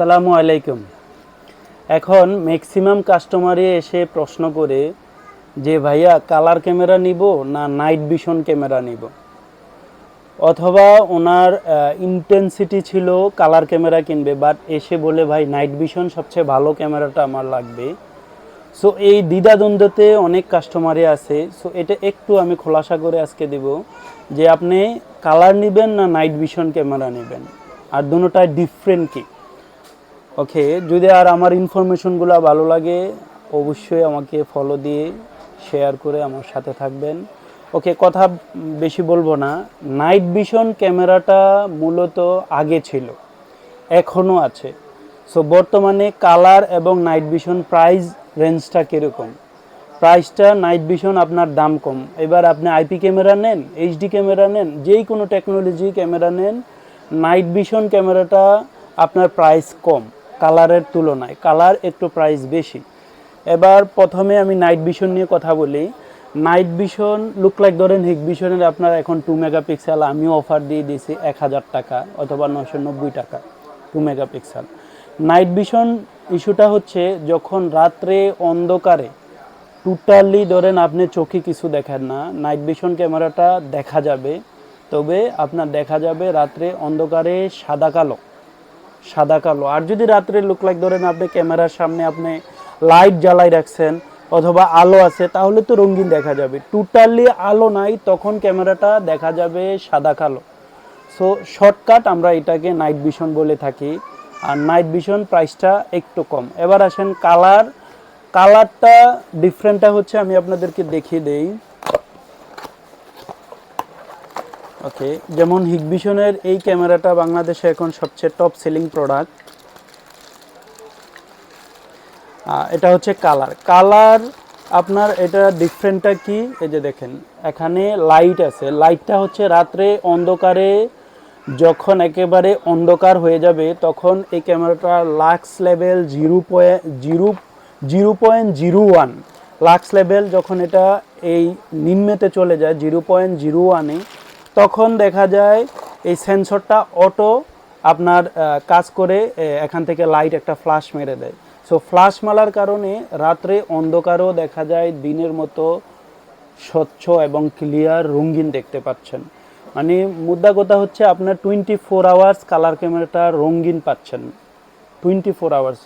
আসসালামু আলাইকুম। এখন ম্যাক্সিমাম কাস্টমারে এসে প্রশ্ন করে যে, ভাইয়া কালার ক্যামেরা নিব না নাইট ভিশন ক্যামেরা নিব? অথবা ওনার ইন্টেন্সিটি ছিল কালার ক্যামেরা কিনবে বাট এসে বলে, ভাই নাইট ভিশন সবচেয়ে ভালো ক্যামেরাটা আমার লাগবে। সো এই দ্বিধাদ্বন্দ্বতে অনেক কাস্টমারই আছে। সো এটা একটু আমি খোলাসা করে আজকে দেব যে, আপনি কালার নেবেন না নাইট ভিশন ক্যামেরা নেবেন? আর দুটোটায় ডিফারেন্ট কি? ওকে যদি আর আমার ইনফরমেশনগুলো ভালো লাগে, অবশ্যই আমাকে ফলো দিয়ে শেয়ার করে আমার সাথে থাকবেন। ওকে কথা বেশি বলব না। নাইট ভিশন ক্যামেরাটা মূলত আগে ছিল এখনও আছে। সো বর্তমানে কালার এবং নাইট ভিশন প্রাইস রেঞ্জটা কীরকম? প্রাইসটা নাইট ভিশন আপনার দাম কম। এবার আপনি আইপি ক্যামেরা নেন এইচডি ক্যামেরা নেন যেই কোনো টেকনোলজি ক্যামেরা নেন নাইট ভিশন ক্যামেরাটা আপনার প্রাইস কম। কালারের তুলনায়, কালার একটু প্রাইস বেশি। এবার প্রথমে আমি নাইট ভিশন নিয়ে কথা বলি। নাইট ভিশন লুক লাইক ধরেন হিক ভিশনের আপনার এখন টু মেগাপিক্সেল আমিও অফার দিয়ে দিয়েছি এক হাজার টাকা অথবা নশো নব্বই টাকা টু মেগাপিক্সেল নাইট ভিশন ইস্যুটা হচ্ছে যখন রাত্রে অন্ধকারে টোটালি ধরেন আপনি চোখে কিছু দেখেন না নাইট ভিশন ক্যামেরাটা দেখা যাবে। তবে আপনার দেখা যাবে রাত্রে অন্ধকারে সাদা কালো। সাদা কালো। আর যদি রাত্রে লুক লাইক ধরেন আপনি ক্যামেরার সামনে আপনি লাইট জ্বালাই রাখছেন অথবা আলো আছে, তাহলে তো রঙিন দেখা যাবে। টোটালি আলো নাই, তখন ক্যামেরাটা দেখা যাবে সাদা কালো। সো শর্টকাট আমরা এটাকে নাইট ভিশন বলে থাকি। আর নাইট ভিশন প্রাইসটা একটু কম। এবার আসেন কালার কালারটা ডিফারেন্টটা হচ্ছে আমি আপনাদেরকে দেখিয়ে দেই। ওকে যেমন হিগভিশনের এই ক্যামেরাটা বাংলাদেশে এখন সবচেয়ে টপ সেলিং প্রোডাক্ট এটা হচ্ছে কালার কালার আপনার এটা ডিফারেন্টটা কি? এই যে দেখেন, এখানে লাইট আছে। লাইটটা হচ্ছে রাত্রে অন্ধকারে যখন একেবারে অন্ধকার হয়ে যাবে, তখন এই ক্যামেরাটা lux level zero point zero zero point zero one lux level যখন এটা এই নিম্নেতে চলে যায় জিরো পয়েন্ট জিরো ওয়ানে তখন দেখা যায় এই সেন্সরটা অটো আপনার কাজ করে এখান থেকে লাইট একটা ফ্লাশ মেরে দেয়। সো ফ্লাশ মারার কারণে রাত্রে অন্ধকারও দেখা যায়, দিনের মতো স্বচ্ছ এবং ক্লিয়ার রঙিন দেখতে পাচ্ছেন। মানে মুদ্রা কথা হচ্ছে আপনার টোয়েন্টি ফোর আওয়ার্স কালার ক্যামেরাটা রঙিন পাচ্ছেন। টোয়েন্টি ফোর আওয়ার্স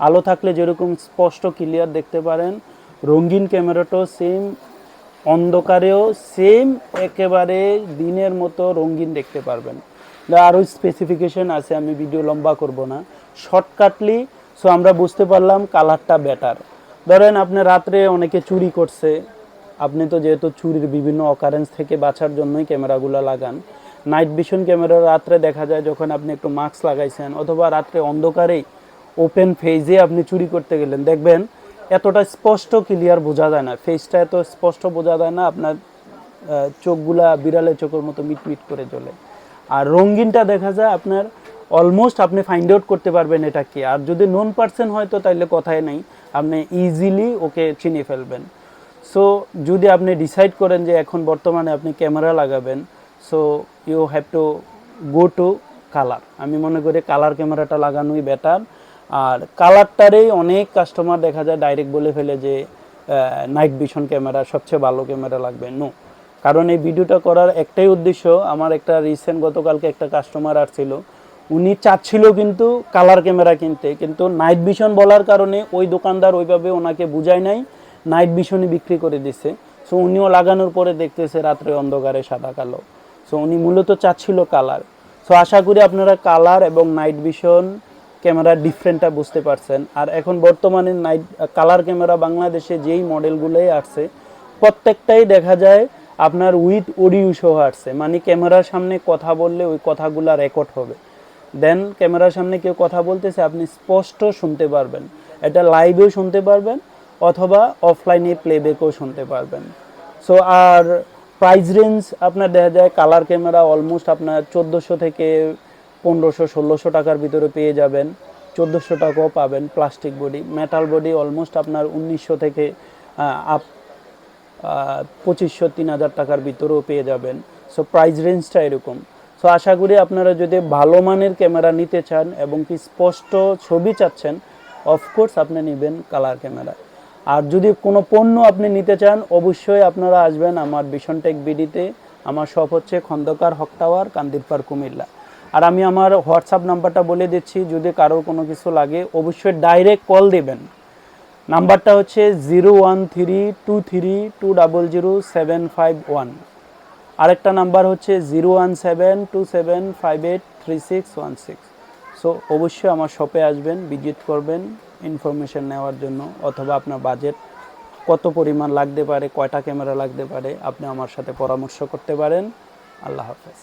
আলো থাকলে যেরকম স্পষ্ট ক্লিয়ার দেখতে পারেন, রঙিন ক্যামেরাটাও সেম অন্ধকারেও সেম একেবারে দিনের মতো রঙিন দেখতে পারবেন। আরও স্পেসিফিকেশন আছে, আমি ভিডিও লম্বা করব না। শর্টকাটলি সো আমরা বুঝতে পারলাম কালারটা বেটার ধরেন আপনি রাত্রে অনেকে চুরি করছে। আপনি তো যেহেতু চুরির বিভিন্ন অকারেন্স থেকে বাঁচার জন্যই ক্যামেরাগুলো লাগান। নাইট ভিশন ক্যামেরা রাত্রে দেখা যায় যখন আপনি একটু মাস্ক লাগাইছেন, অথবা রাত্রে অন্ধকারেই ওপেন ফেজে আপনি চুরি করতে গেলেন। দেখবেন এতটা স্পষ্ট ক্লিয়ার বোঝা যায় না। ফেসটা এত স্পষ্ট বোঝা যায় না, আপনার চোখগুলা বিড়ালের চোখের মতো মিটমিট করে চলে আর রঙিনটা দেখা যায় আপনার অলমোস্ট আপনি ফাইন্ড আউট করতে পারবেন এটা কি। আর যদি নন পার্সন হয় তো তাইলে কথাই নেই, আপনি ইজিলি ওকে চিনে ফেলবেন। সো যদি আপনি ডিসাইড করেন যে এখন বর্তমানে আপনি ক্যামেরা লাগাবেন so you have to go to colour আমি মনে করি কালার ক্যামেরাটা লাগানোই বেটার আর কালারটারেই অনেক কাস্টমার দেখা যায় ডাইরেক্ট বলে ফেলে যে নাইট ভিশন ক্যামেরা সবচেয়ে ভালো ক্যামেরা লাগবে। নো কারণ এই ভিডিওটা করার একটাই উদ্দেশ্য, আমার একটা রিসেন্ট গতকালকে একটা কাস্টমার আসছিল, উনি চাচ্ছিল কিন্তু কালার ক্যামেরা কিনতে, কিন্তু নাইট ভিশন বলার কারণে ওই দোকানদার ওইভাবে ওনাকে বুঝায় নাই নাইট ভিশনই বিক্রি করে দিছে। সো উনিও লাগানোর পরে দেখতেছে রাত্রে অন্ধকারে সাদা কালো। সো উনি মূলত চাচ্ছিল কালার সো আশা করি আপনারা কালার এবং নাইট ভিশন ক্যামেরার ডিফারেন্টটা বুঝতে পারছেন। আর এখন বর্তমানে নাইট কালার ক্যামেরা বাংলাদেশে যেই মডেলগুলোই আসছে, প্রত্যেকটাই দেখা যায় আপনার উইথ অডিও সহ আসছে। মানে ক্যামেরার সামনে কথা বললে ওই কথাগুলা রেকর্ড হবে। দেন ক্যামেরার সামনে কেউ কথা বলতেছে, আপনি স্পষ্ট শুনতে পারবেন। এটা লাইভেও শুনতে পারবেন, অথবা অফলাইনে প্লেব্যাকও শুনতে পারবেন। সো আর প্রাইস রেঞ্জ আপনার দেখা যায় কালার ক্যামেরা অলমোস্ট আপনার চোদ্দোশো থেকে পনেরোশো, ষোলোশো টাকার ভিতরে পেয়ে যাবেন। চোদ্দোশো টাকাও পাবেন plastic body metal body almost আপনার উনিশশো থেকে আপ পঁচিশশো, তিন হাজার টাকার ভিতরেও পেয়ে যাবেন। সো প্রাইস রেঞ্জটা এরকম। সো আশা করি আপনারা যদি ভালো মানের ক্যামেরা নিতে চান এবং কি স্পষ্ট ছবি চাচ্ছেন অফকোর্স আপনি নেবেন কালার ক্যামেরা। আর যদি কোনো পণ্য আপনি নিতে চান, অবশ্যই আপনারা আসবেন আমার ভীষণ টেক বিডিতে আমার শপ হচ্ছে খন্দকার হক টাওয়ার, কান্দিরপাড়, কুমিল্লা। আর আমি আমার হোয়াটসঅ্যাপ নাম্বারটা বলে দিচ্ছি, যদি কারোর কোনো কিছু লাগে, অবশ্যই ডাইরেক্ট কল দেবেন। নাম্বারটা হচ্ছে zero one three two three two double zero seven five one আরেকটা নাম্বার হচ্ছে zero one seven two seven five eight three six one six so অবশ্যই আমার শপে আসবেন ভিজিট করবেন ইনফরমেশন নেওয়ার জন্য, অথবা আপনার বাজেট কত পরিমাণ লাগতে পারে, কয়টা ক্যামেরা লাগতে পারে, আপনি আমার সাথে পরামর্শ করতে পারেন। আল্লাহ হাফেজ।